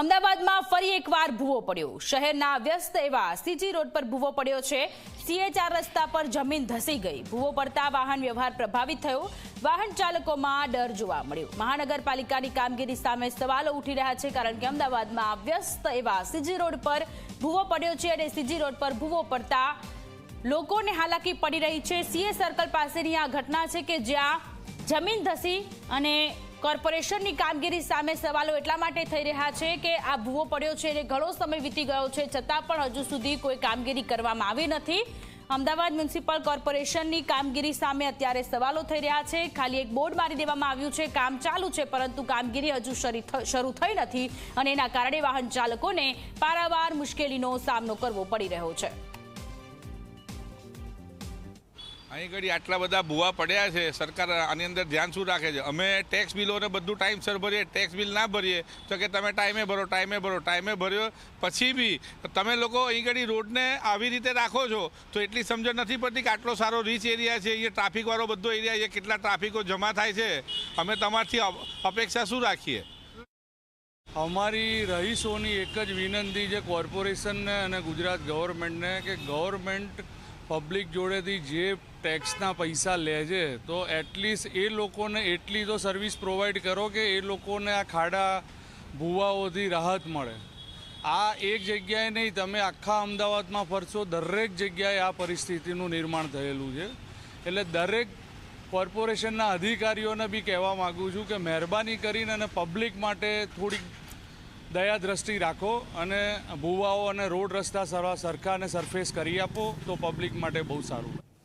અમદાવાદમાં ફરી એકવાર ભૂવો પડ્યો. શહેરના વ્યસ્ત એવા સીજી રોડ પર ભૂવો પડ્યો છે. સીએચઆર રસ્તા પર જમીન ધસી ગઈ. ભૂવો પડતા વાહન વ્યવહાર પ્રભાવિત થયો. વાહન ચાલકોમાં ડર જોવા મળ્યો. મહાનગરપાલિકાની કામગીરી સામે સવાલો ઉઠી રહ્યા છે કારણ કે અમદાવાદમાં વ્યસ્ત એવા સીજી રોડ પર ભૂવો પડ્યો છે અને સીજી રોડ પર ભૂવો પડતા લોકોને હાલાકી પડી રહી છે. સીએ સર્કલ પાસેની આ ઘટના છે કે જ્યાં જમીન ધસી અને કોર્પોરેશનની કામગીરી સામે સવાલો એટલા માટે થઈ રહ્યા છે કે આ ભૂવો પડ્યો છે અને ઘણો સમય વીતી ગયો છે. છતાં પણ હજુ સુધી કોઈ કામગીરી કરવામાં આવી નથી. અમદાવાદ મ્યુનિસિપલ કોર્પોરેશનની કામગીરી સામે અત્યારે સવાલો થઈ રહ્યા છે. ખાલી એક બોર્ડ મારી દેવામાં આવ્યું છે. કામ ચાલુ છે, પરંતુ કામગીરી હજુ શરી થઈ નથી અને એના કારણે વાહન ચાલકોને પારાવાર મુશ્કેલીનો સામનો કરવો પડી રહ્યો છે. અહીં ઘડી આટલા બધા ભૂવા પડ્યા છે, સરકાર આની અંદર ધ્યાન શું રાખે છે? અમે ટેક્સ બિલોને બધું ટાઈમસર ભરીએ ટેક્સ બિલ ના ભરીએ. તો કે તમે ટાઈમે ભરો ટાઈમે ભરો ટાઈમે ભર્યો. પછી બી તમે લોકો અહીં ઘડી રોડને આવી રીતે રાખો છો, તો એટલી સમજણ નથી પડતી કે આટલો સારો રીચ એરિયા છે, અહીંયા ટ્રાફિકવાળો બધો એરિયા છે, કેટલા ટ્રાફિકો જમા થાય છે? અમે તમારથી અપ- અપેક્ષા શું રાખીએ? અમારી રહીશોની એક જ વિનંતી છે કોર્પોરેશનને અને ગુજરાત ગવર્મેન્ટને કે ગવર્મેન્ટ પબ્લિક જોડેથી જે ટેક્સના પૈસા લે છે, તો એટલીસ્ટ એ લોકોને એટલી તો સર્વિસ પ્રોવાઈડ કરો કે એ લોકોને આ ખાડા ભૂવાઓથી રાહત મળે. આ એક જગ્યાએ નહીં, તમે આખા અમદાવાદમાં ફરશો, દરેક જગ્યાએ આ પરિસ્થિતિનું નિર્માણ થયેલું છે. એટલે દરેક કોર્પોરેશનના અધિકારીઓને બી કહેવા માગું છું કે મહેરબાની કરીને અને પબ્લિક માટે થોડીક દયા દ્રષ્ટિ રાખો અને ભૂવાઓ અને રોડ રસ્તા સરખા અને સરફેસ કરી આપો તો પબ્લિક માટે બહુ સારું.